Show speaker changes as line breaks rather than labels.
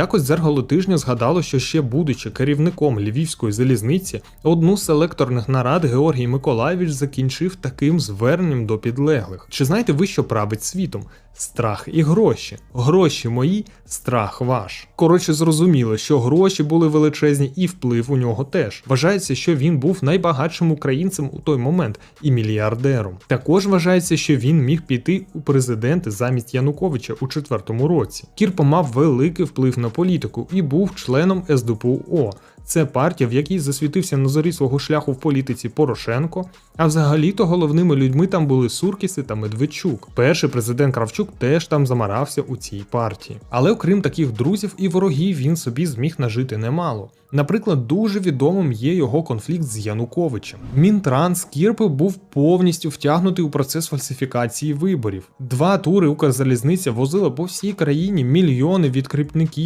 Якось дзеркало тижня згадало, що ще будучи керівником львівської залізниці, одну з селекторних нарад Георгій Миколаєвич закінчив таким зверненням до підлеглих. Чи знаєте ви, що править світом? Страх і гроші. Гроші мої, страх ваш. Коротше, зрозуміло, що гроші були величезні, і вплив у нього теж. Вважається, що він був найбагатшим українцем у той момент і мільярдером. Також вважається, що він міг піти у президенти замість Януковича у четвертому році. Кірпо мав великий вплив на політику і був членом СДПУО. Це партія, в якій засвітився на зорі свого шляху в політиці Порошенко. А взагалі-то головними людьми там були Суркіси та Медведчук. Перший президент Кравчук теж там замарався у цій партії. Але окрім таких друзів і ворогів, він собі зміг нажити немало. Наприклад, дуже відомим є його конфлікт з Януковичем. Мінтранс Кірпи був повністю втягнутий у процес фальсифікації виборів. Два тури Укрзалізниця возила по всій країні мільйони відкріпників.